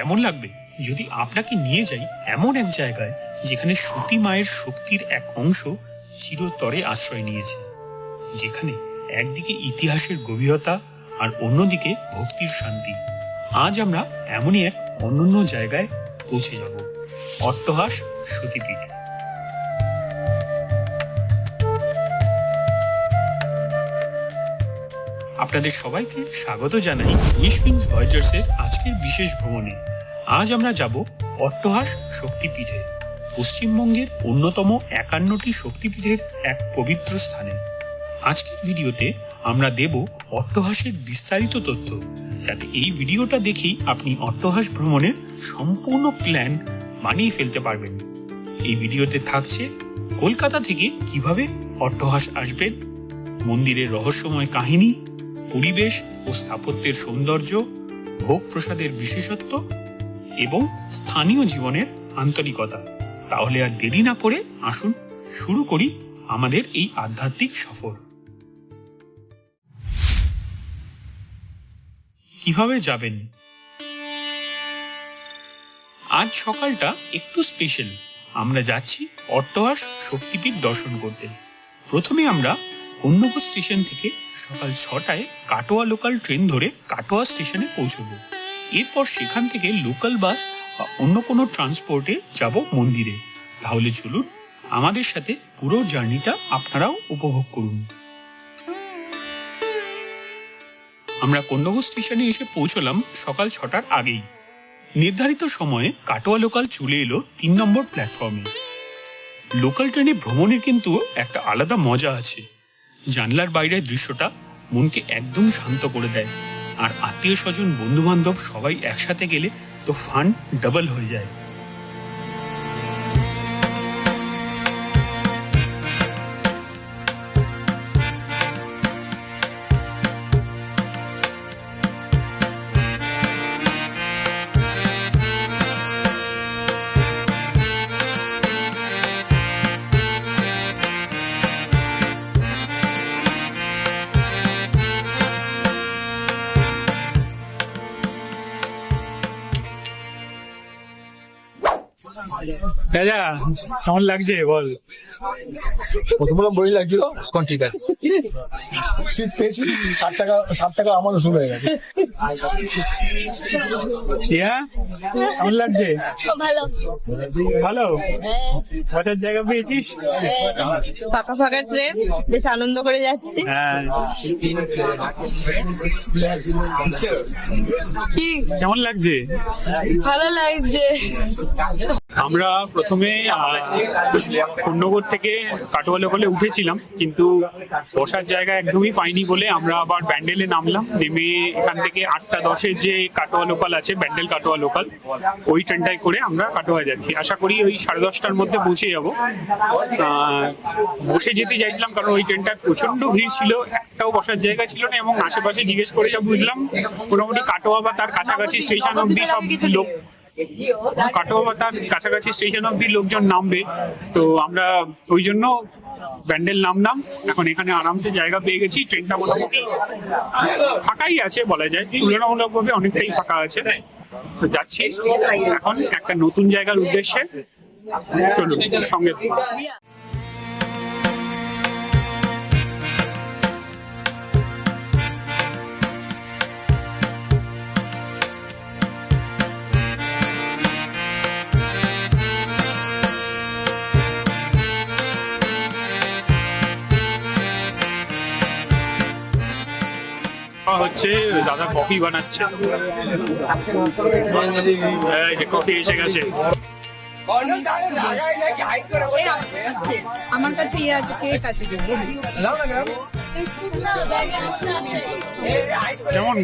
কেমন লাগবে? যদি আপনাকে নিয়ে যাই এমন এক জায়গায় যেখানে সতী মায়ের শক্তির এক অংশ চিরতরে আশ্রয় নিয়েছে, যেখানে একদিকে ইতিহাসের গভীরতা আর অন্যদিকে ভক্তির শান্তি, আজ আমরা এমনই এক অনন্য জায়গায় পৌঁছে যাব। অট্টহাস সতীপীঠ। আপনাদের সবাইকে স্বাগত জানাই উইশফিন্স ভয়েজার্সের আজকের বিশেষ ভ্রমণে। আজ আমরা যাব অট্টহাস শক্তিপীঠে। পশ্চিমবঙ্গের অন্যতম একান্নটি শক্তিপীঠের এক পবিত্র স্থানে। আজকের ভিডিওতে আমরা দেব অট্টহাসের বিস্তারিত তথ্য। যাতে এই ভিডিওটা দেখেই আপনি অট্টহাস ভ্রমণের সম্পূর্ণ প্ল্যান মানিয়ে ফেলতে পারবেন। এই ভিডিওতে থাকছে কলকাতা থেকে কীভাবে অট্টহাস আসবেন, মন্দিরের রহস্যময় কাহিনী, পরিবেশ ও স্থাপত্যের সৌন্দর্য ভোগ প্রসাদের বিশেষত্ব এবং স্থানীয় জীবনের আন্তরিকতা। তাহলে আর দেরি না করে আসুন, শুরু করি আমাদের এই আধ্যাত্মিক সফর। কীভাবে যাবেন? আজ সকালটা একটু স্পেশাল আমরা যাচ্ছি অট্টহাস শক্তিপীঠ দর্শন করতে। প্রথমে আমরা কন্যগর স্টেশন থেকে সকাল ছটায় কাটোয়া লোকাল ট্রেন ধরে কাটোয়া স্টেশনে পৌঁছবো। এরপর সেখান থেকে লোকাল বাস বা অন্য কোনো ট্রান্সপোর্টে যাব মন্দিরে। তাহলে চলুন আমাদের সাথে পুরো জার্নিটা আপনারাও উপভোগ করুন। আমরা কন্যগর স্টেশনে এসে পৌঁছলাম সকাল ছটার আগেই। নির্ধারিত সময়ে কাটোয়া লোকাল চলে এলো তিন নম্বর প্ল্যাটফর্মে লোকাল ট্রেনে ভ্রমণের কিন্তু একটা আলাদা মজা আছে। জানলার বাইরের দৃশ্যটা মনকে একদম শান্ত করে দেয়। আর আত্মীয় স্বজন বন্ধু বান্ধব সবাই একসাথে গেলে তো ফান ডাবল হয়ে যায়। দাদা কেমন লাগছে? বল। প্রথমে বই লাগছিল এখন ঠিক আছে। সিট পেয়েছি ষাট টাকা ষাট টাকা আমারও শুরু হয়ে গেছে। ইয়া কেমন লাগছে? ভালো। ভালো? হ্যাঁ, বসার জায়গা পেয়েছিস? ফাঁকা ফাঁকা ট্রেন বেশ আনন্দ করে যাচ্ছি। হ্যাঁ। কি? কেমন লাগছে? ভালো লাগছে। আমরা প্রথমে কন্যগর থেকে কাটোয়া লোকালে উঠেছিলাম, কিন্তু বসার জায়গা একদমই পাইনি বলে আমরা আবার ব্যান্ডেলে নামলাম। নেমে এখান থেকে আটটা দশের যে কাটোয়া লোকাল আছে ব্যান্ডেল কাটোয়া লোকাল, ওই ট্রেনটাই করে আমরা কাটোয়া যাচ্ছি। আশা করি ওই সাড়ে দশটার মধ্যে পৌঁছে যাব। বসে যেতে চাইছিলাম কারণ ওই ট্রেনটা প্রচণ্ড ভিড় ছিল, একটাও বসার জায়গা ছিল না এবং আশেপাশে জিজ্ঞেস করে যা বুঝলাম, মোটামুটি কাটোয়া বা তার কাছাকাছি স্টেশন অব্দি সব লোক কাটোয়া তার কাছাকাছি স্টেশন অব্দি লোকজন নামবে। তো আমরা ওই জন্য ব্যান্ডেল নামলাম। এখন এখানে আরামসে জায়গা পেয়ে গেছি। ট্রেনটা মোটামুটি ফাঁকাই আছে বলা যায়। তুলনামূলকভাবে অনেকটাই ফাঁকা আছে। যাচ্ছি। এখন একটা নতুন জায়গার উদ্দেশ্যে। চলুন, সঙ্গে হচ্ছে দাদা কফি বানাচ্ছে। যে কফি এসে গেছে। আমার কাছে ইয়ে আছে কেক আছে কেমন?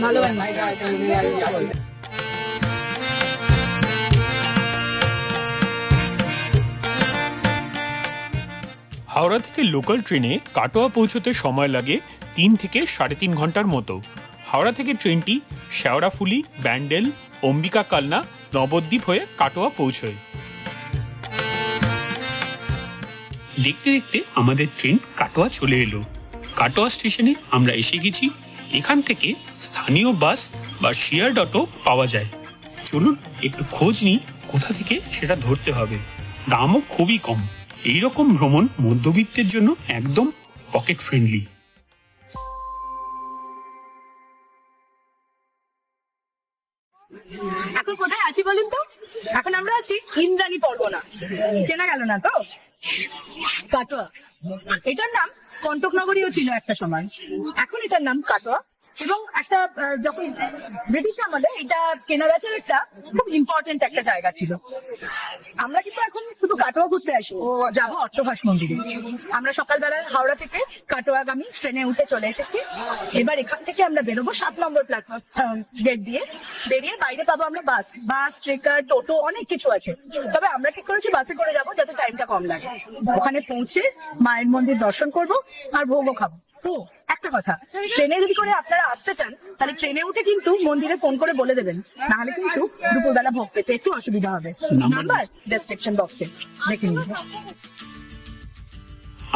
ভালো হাওড়া থেকে লোকাল ট্রেনে কাটোয়া পৌঁছতে সময় লাগে তিন থেকে সাড়ে তিন ঘণ্টার মতো। হাওড়া থেকে ট্রেনটি শেওড়াফুলি, ব্যান্ডেল, অম্বিকা কালনা, নবদ্বীপ হয়ে কাটোয়া পৌঁছয়। দেখতে দেখতে আমাদের ট্রেন কাটোয়া চলে এলো। কাটোয়া স্টেশনে আমরা এসে গেছি। এখান থেকে স্থানীয় বাস বা শেয়ার্ড অটো পাওয়া যায়। চলুন একটু খোঁজ নিই কোথা থেকে সেটা ধরতে হবে। দামও খুবই কম। এই রকম ভ্রমণ মধ্যবিত্তের জন্য একদম পকেট ফ্রেন্ডলি এখন কোথায় আছি বলুন তো? এখন আমরা আছি ইন্দ্রাণী পরগনা। কেনা গেল না তো? কাটোয়া। এটার নাম কণ্টকনগরীও ছিল একটা সময়। এখন এটার নাম কাটোয়া। এবং একটা যখন ব্রিটিশ আমলে এটা কেনা বেচার একটা খুব ইম্পর্টেন্ট একটা জায়গা ছিল। আমরা কিন্তু এখন শুধু কাটোয়া ঘুরতে আসি, ও যাব অট্টভাস মন্দিরে। আমরা সকালবেলা হাওড়া থেকে কাটোয়াগামী ট্রেনে উঠে চলে এসেছি। এবার এখান থেকে আমরা বেরোবো সাত নম্বর প্ল্যাটফর্ম গেট দিয়ে। বেরিয়ে বাইরে পাবো আমরা বাস। বাস, ট্রেকার, টোটো, অনেক কিছু আছে। তবে আমরা ঠিক করেছি বাসে করে যাব যাতে টাইমটা কম লাগে। ওখানে পৌঁছে মায়ের মন্দির দর্শন করব আর ভোগও খাব। তো একটা কথা। ট্রেনে যদি করে আপনারা আসতে চান তাহলে ট্রেনে উঠে কিন্তু মন্দিরে ফোন করে বলে দেবেন। নাহলে কিন্তু দুপুরবেলা ভোগ পেতে একটু অসুবিধা হবে। নাম্বার ডেসক্রিপশন বক্সে দেখে নিন।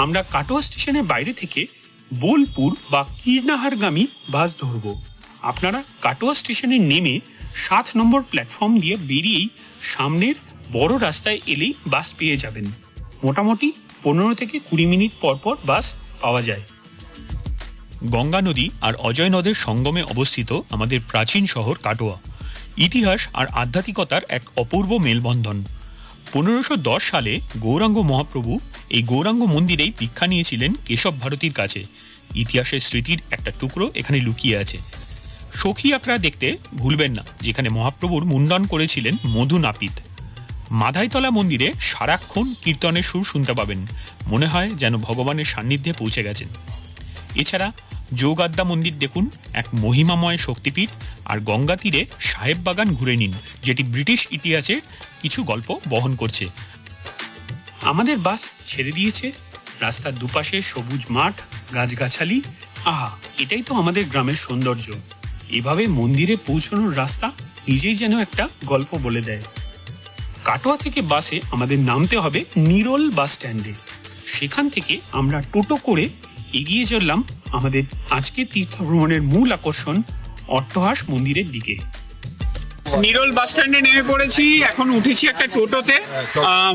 আমরা কাটোয়া স্টেশনের বাইরে থেকে বোলপুর বা কীর্ণাহারগামী বাস ধরব। আপনারা কাটোয়া স্টেশনে নেমে সাত নম্বর প্ল্যাটফর্ম দিয়ে বেরিয়েই সামনের বড় রাস্তায় এলেই বাস পেয়ে যাবেন। মোটামুটি পনেরো থেকে কুড়ি মিনিট পর পর বাস পাওয়া যায়। গঙ্গা নদী আর অজয় নদের সঙ্গমে অবস্থিত আমাদের প্রাচীন শহর কাটোয়া। ইতিহাস আর আধ্যাত্মিকতার এক অপূর্ব মেলবন্ধন। পনেরোশো দশ সালে গৌরাঙ্গ মহাপ্রভু এই গৌরাঙ্গ মন্দিরেই দীক্ষা নিয়েছিলেন কেশব ভারতীর কাছে। ইতিহাসের স্মৃতির একটা টুকরো এখানে লুকিয়ে আছে। সখী আঁকড়া দেখতে ভুলবেন না, যেখানে মহাপ্রভুর মুন্ডন করেছিলেন মধু নাপিত। মাধাইতলা মন্দিরে সারাক্ষণ কীর্তনের সুর শুনতে পাবেন। মনে হয় যেন ভগবানের সান্নিধ্যে পৌঁছে গেছেন। এছাড়া যোগাদ্দা মন্দির দেখুন, এক মহিমাময় শক্তিপীঠ আর গঙ্গা তীরে সাহেব বাগান ঘুরে নিন, যেটি ব্রিটিশ ইতিহাসের কিছু গল্প বহন করছে। আমাদের বাস ছেড়ে দিয়েছে। রাস্তার দুপাশে সবুজ মাঠ, গাছগাছালি। আহা, এটাই তো আমাদের গ্রামের সৌন্দর্য। এভাবে মন্দিরে পৌঁছানোর রাস্তা নিজেই যেন একটা গল্প বলে দেয়। কাটোয়া থেকে বাসে আমাদের নামতে হবে নিরল বাস স্ট্যান্ডে। সেখান থেকে আমরা টোটো করে এগিয়ে চললাম আমাদের আজকের তীর্থ ভ্রমণের মূল আকর্ষণ অট্টহাস মন্দিরের দিকে। নিরল বাস স্ট্যান্ডে নেমে পড়েছি এখন উঠেছি একটা টোটোতে।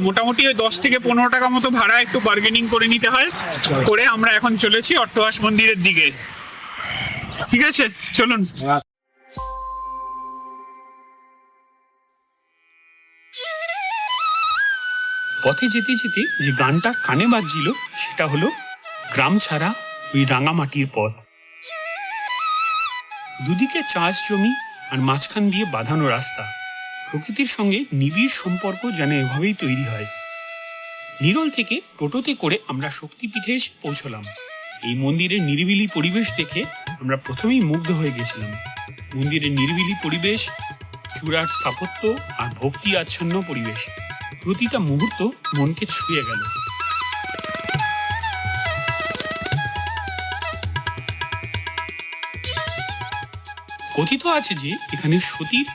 মোটামুটি ওই দশ থেকে পনেরো টাকা মতো ভাড়া একটু বার্গেনিং করে নিতে হয়। করে আমরা এখন চলেছি অট্টহাস মন্দিরের দিকে। ঠিক আছে চলুন। পথে যেতে যেতে যে গানটা কানে বাজছিল সেটা হলো গ্রাম ছাড়া ওই রাঙামাটির পথ। দুদিকে চাষ জমি আর মাঝখান দিয়ে বাঁধানো রাস্তা। প্রকৃতির সঙ্গে নিবিড় সম্পর্ক যেন এভাবেই তৈরি হয়। নিরল থেকে টোটোতে করে আমরা শক্তিপীঠে এসে পৌঁছলাম। এই মন্দিরের নিরিবিলি পরিবেশ দেখে আমরা প্রথমেই মুগ্ধ হয়ে গেছিলাম। মন্দিরের নিরিবিলি পরিবেশ, চূড়ার স্থাপত্য আর ভক্তি আচ্ছন্ন পরিবেশ। প্রতিটা মুহূর্ত মনকে ছুঁয়ে গেল। কথিত আছে যে এখানে সতীর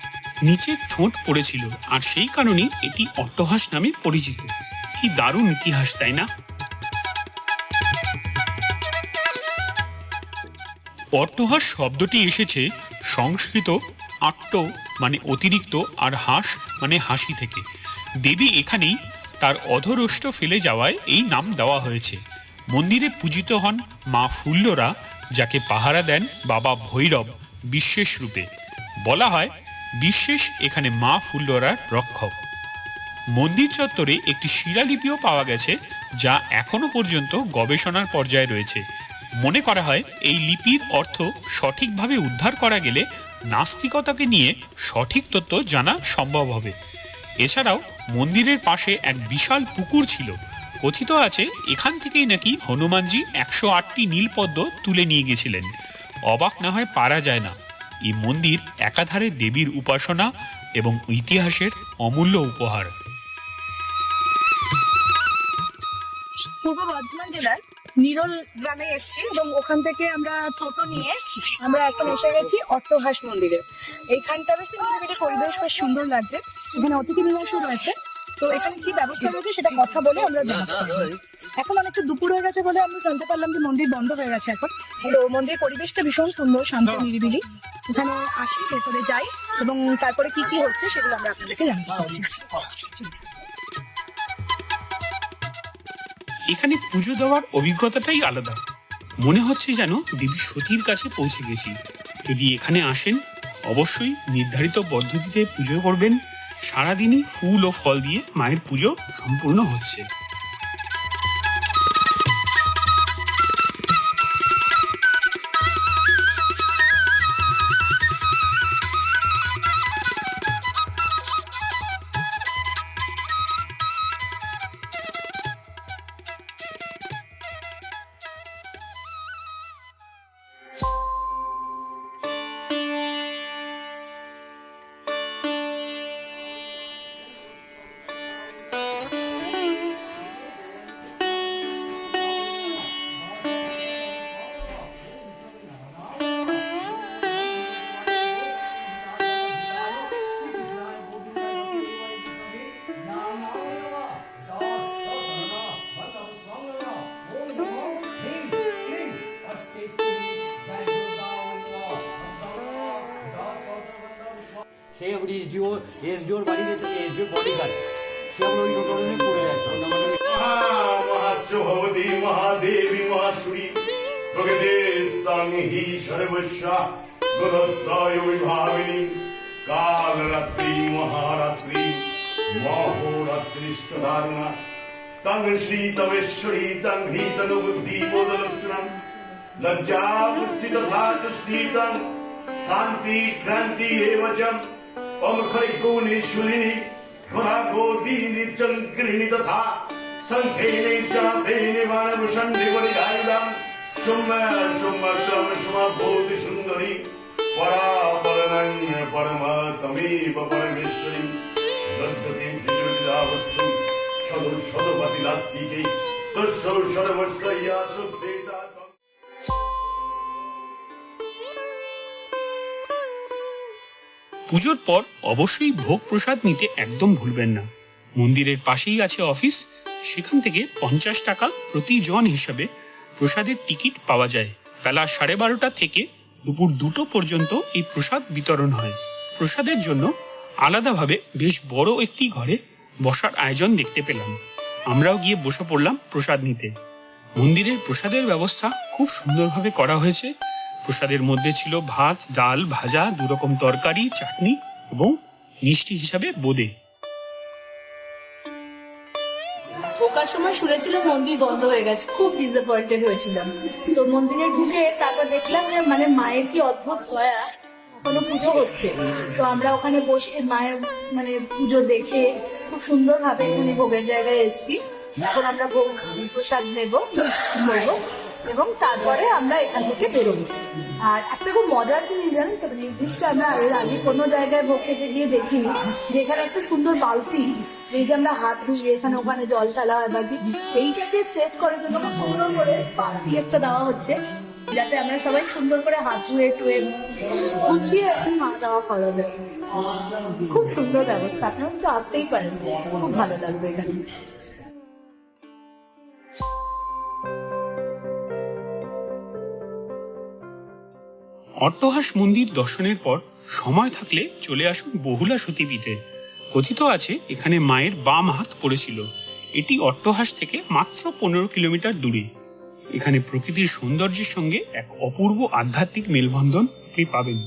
নিচের ঠোঁট পড়েছিল, আর সেই কারণেই এটি অট্টহাস নামে পরিচিত। কি দারুণ ইতিহাস, তাই না? অট্টহাস শব্দটি এসেছে সংস্কৃত আট্ট মানে অতিরিক্ত, আর হাস মানে হাসি থেকে। দেবী এখানেই তার অধরষ্ট ফেলে যাওয়ায় এই নাম দেওয়া হয়েছে। মন্দিরে পূজিত হন মা ফুল্লরা, যাকে পাহারা দেন বাবা ভৈরব। বিশ্বেষ রূপে। বলা হয় বিশ্বেষ এখানে মা ফুল্লরার রক্ষক। মন্দির চত্বরে একটি শিলালিপিও পাওয়া গেছে, যা এখনও পর্যন্ত গবেষণার পর্যায়ে রয়েছে। মনে করা হয়, এই লিপির অর্থ সঠিকভাবে উদ্ধার করা গেলে নাস্তিকতাকে নিয়ে সঠিক তথ্য জানা সম্ভব হবে। এছাড়াও, মন্দিরের পাশে এক বিশাল পুকুর ছিল। কথিত আছে, এখান থেকেই নাকি হনুমানজি একশো আটটি নীলপদ্ম তুলে নিয়ে গেছিলেন। অবাক না হয় পারা যায় না। এই মন্দির একাধারে দেবীর উপাসনা এবং ইতিহাসের অমূল্য উপহার। পূর্ব বর্ধমান জেলার নিরল গ্রামে এসেছি এবং ওখান থেকে আমরা টোটো নিয়ে আমরা এখন এসে গেছি অট্টহাস মন্দিরে। এইখানটা বেশ নিরিবিলি পরিবেশ বেশ সুন্দর লাগছে। এখানে অতিথি নিবাসও রয়েছে। তো এখানে কি ব্যবস্থা রয়েছে সেটা কথা বলে আমরা জানাতে। এখন অনেকটা দুপুর হয়ে গেছে বলে আমরা জানতে পারলাম যে মন্দির বন্ধ হয়ে গেছে এখন। তো মন্দিরের পরিবেশটা ভীষণ সুন্দর শান্ত নিরিবিলি। এখানে আসি ভেতরে যাই এবং তারপরে কি কি হচ্ছে সেগুলো আমরা আপনাদেরকে জানাতে পারছি। এখানে পুজো দেওয়ার অভিজ্ঞতাটাই আলাদা। মনে হচ্ছে যেন দেবী সতীর কাছে পৌঁছে গেছি। যদি এখানে আসেন অবশ্যই নির্ধারিত পদ্ধতিতে পুজো করবেন। সারাদিনই ফুল ও ফল দিয়ে মায়ের পুজো সম্পূর্ণ হচ্ছে। সে এসডিও, এসডিওর বাড়িতে থেকে এসডিওর বডিগার্ড সে আমরা ওই টোটোনে পড়ে ভবতি মহাদেবী মহাসুরী প্রগতিস্তাং হি সর্বস্যা গুণত্রয় বিভাবিনী কালরাত্রি মহারাত্রি মহোরাত্রিষ্টধারণা তং শ্রীতমেশ্বরী তং হীতনু বুদ্ধি বোধলক্ষণম লজ্জা পুষ্টি তথা তুষ্টি তং শান্তি ক্রান্তি এবচম অমখরিকুনি শুলিনী ঘোরাগোদীনি চঙ্কৃণি তথা। শঙ্খেনে চাপেনে মানবসন্ডে বলিধায়ুধাম সুম্য সুম্মত্রম সমাভূতি সুন্দরী। পরাপরণং পরমাত্মেব পরমেশ্বরী। দন্তকে ত্রিজুরিদাবস্তু সদু সদপতি লাস্তিকে। তস্য সর্বস্ব ইয়া সুপ্রেতা পুজোর পর অবশ্যই ভোগ প্রসাদ নিতে একদম ভুলবেন না। মন্দিরের পাশেই আছে অফিস, সেখান থেকে পঞ্চাশ টাকা প্রতি জন হিসাবে প্রসাদের টিকিট পাওয়া যায়। বেলা সাড়ে বারোটা থেকে দুপুর দুটো পর্যন্ত এই প্রসাদ বিতরণ হয়। প্রসাদের জন্য আলাদাভাবে বেশ বড় একটি ঘরে বসার আয়োজন দেখতে পেলাম। আমরাও গিয়ে বসে পড়লাম প্রসাদ নিতে। মন্দিরের প্রসাদের ব্যবস্থা খুব সুন্দরভাবে করা হয়েছে। প্রসাদের মধ্যে ছিল ভাত, ডাল, ভাজা, দুরকম তরকারি, চাটনি এবং মিষ্টি হিসাবে বোদে। ঢোকার সময় শুনেছিল মন্দির বন্ধ হয়ে গেছে, খুব ডিসঅ্যাপয়েন্টেড হয়েছিলাম। তো মন্দিরে ঢুকে তারপর দেখলাম যে মানে মায়ের কি অদ্ভুত দয়া, এখনও পুজো হচ্ছে। তো আমরা ওখানে বসে মায়ের মানে পুজো দেখে খুব সুন্দর ভাবে এখানে ভোগের জায়গায় এসেছি। এখন আমরা ভোগ প্রসাদ নেব নেব এবং তারপরে আমরা এখান থেকে বেরোবো। আর একটা খুব মজার জিনিস জানেন তো, নির্দিষ্ট আমরা আগে কোনো জায়গায় ভোগ খেতে গিয়ে দেখিনি, যে এখানে একটা সুন্দর বালতি, এই যে আমরা হাত ধুয়ে এখানে ওখানে জল ফেলা হয় বাকি এইটাকে সেভ করে জন্য সুন্দর করে বালতি একটা দেওয়া হচ্ছে, যাতে আমরা সবাই সুন্দর করে হাত ধুয়ে টুয়ে গুছিয়ে এখন মা দেওয়া করা যায়। খুব সুন্দর ব্যবস্থা, আপনারা তো আসতেই পারেন, খুব ভালো লাগবে এখানে। অট্টহাস মন্দির দর্শনের পর সময় থাকলে চলে আসুন বহুলা সতীপীঠে। কথিত আছে, এখানে মায়ের বাম হাত পড়েছিল। এটি অট্টহাস থেকে মাত্র পনেরো কিলোমিটার দূরে। এখানে প্রকৃতির সৌন্দর্যের সঙ্গে এক অপূর্ব আধ্যাত্মিক মেলবন্ধন আপনি পাবেন।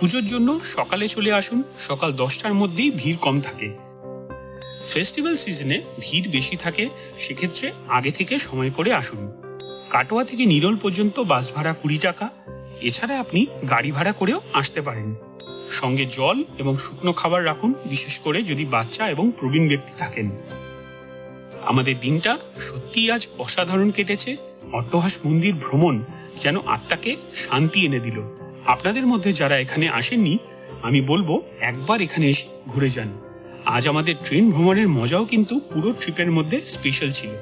পুজোর জন্য সকালে চলে আসুন, সকাল দশটার মধ্যেই ভিড় কম থাকে। ফেস্টিভ্যাল সিজনে ভিড় বেশি থাকে, সেক্ষেত্রে আগে থেকে সময় করে আসুন। কাটোয়া থেকে নিরল পর্যন্ত বাস ভাড়া কুড়ি টাকা। এছাড়া আপনি গাড়ি ভাড়া করেও আসতে পারেন। সঙ্গে জল এবং শুকনো খাবার রাখুন, বিশেষ করে যদি বাচ্চা এবং প্রবীণ ব্যক্তি থাকেন। আমাদের দিনটা সত্যি আজ অসাধারণ কেটেছে। অট্টহাস মন্দির ভ্রমণ যেন আত্মাকে শান্তি এনে দিল। আপনাদের মধ্যে যারা এখানে আসেননি, আমি বলব একবার এখানে এসে ঘুরে যান। আজ আমাদের ট্রেন ভ্রমণের মজাও কিন্তু পুরো ট্রিপের মধ্যে স্পেশাল ছিল।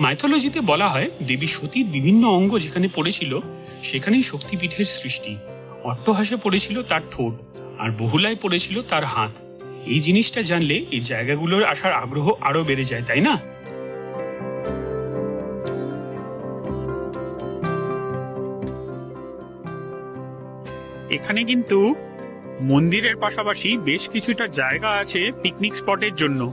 মাইথোলজিতে বলা হয়, দেবী সতীর বিভিন্ন অঙ্গ যেখানে পড়েছিল, সেখানেই শক্তিপীঠের সৃষ্টি। অট্টহাসে পড়েছিল তার ঠোঁট, আর বহুলায় পড়েছিল তার হাত। এই জিনিসটা জানলে এই জায়গাগুলোর আসার আগ্রহ আরও বেড়ে যায়, তাই না? এখানে কিন্তু মন্দিরের পাশাপাশি বেশ কিছুটা জায়গা আছে পিকনিক স্পটের জন্য।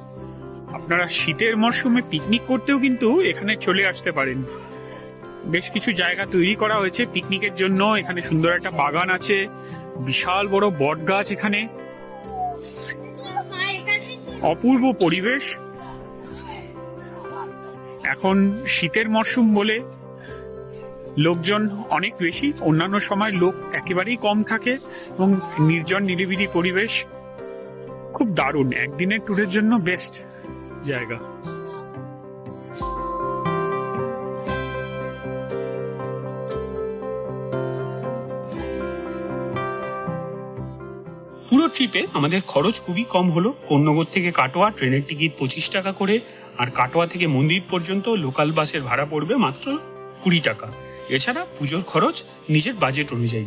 আপনারা শীতের মরশুমে পিকনিক করতেও কিন্তু এখানে চলে আসতে পারেন। বেশ কিছু জায়গা তৈরি করা হয়েছে পিকনিকের জন্য। এখানে সুন্দর একটা বাগান আছে, বিশাল বড় বট গাছ এখানে। অপূর্ব পরিবেশ। এখন শীতের মরশুম বলে লোকজন অনেক বেশি। অন্যান্য সময় লোক একেবারেই কম থাকে এবং নির্জন, নিরিবিলি পরিবেশ খুব দারুণ। একদিনের ট্যুরের জন্য বেস্ট জায়গা। পুরো ট্রিপে আমাদের খরচ খুবই কম হলো। কোন্নগর থেকে কাটোয়া, ট্রেনের টিকিট পঁচিশ টাকা করে, আর কাটোয়া থেকে মন্দির পর্যন্ত লোকাল বাসের ভাড়া পড়বে মাত্র কুড়ি টাকা। এছাড়া পুজোর খরচ নিজের বাজেট অনুযায়ী।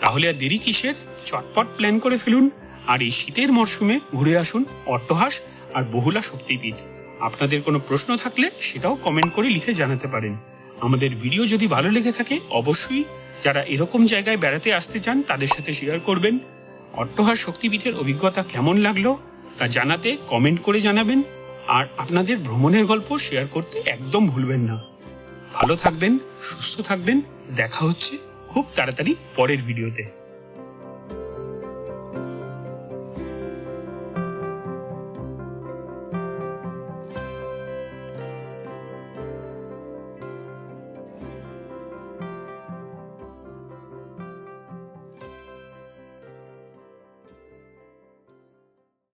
তাহলে আর দেরি কিসের? চটপট প্ল্যান করে ফেলুন। আর এই শীতের মরশুমে ঘুরে আসুন অট্টহাস আর বহুলা শক্তিপীঠ। আপনাদের কোনো প্রশ্ন থাকলে সেটাও কমেন্ট করে লিখে জানাতে পারেন। আমাদের ভিডিও যদি ভালো লেগে থাকে, অবশ্যই যারা এরকম জায়গায় বেড়াতে আসতে চান, তাদের সাথে শেয়ার করবেন। অট্টহাস শক্তিপীঠের অভিজ্ঞতা কেমন লাগল, তা জানাতে কমেন্ট করে জানাবেন। আর আপনাদের ভ্রমণের গল্প শেয়ার করতে একদম ভুলবেন না। ভালো থাকবেন সুস্থ থাকবেন। দেখা হচ্ছে খুব তাড়াতাড়ি পরের ভিডিওতে।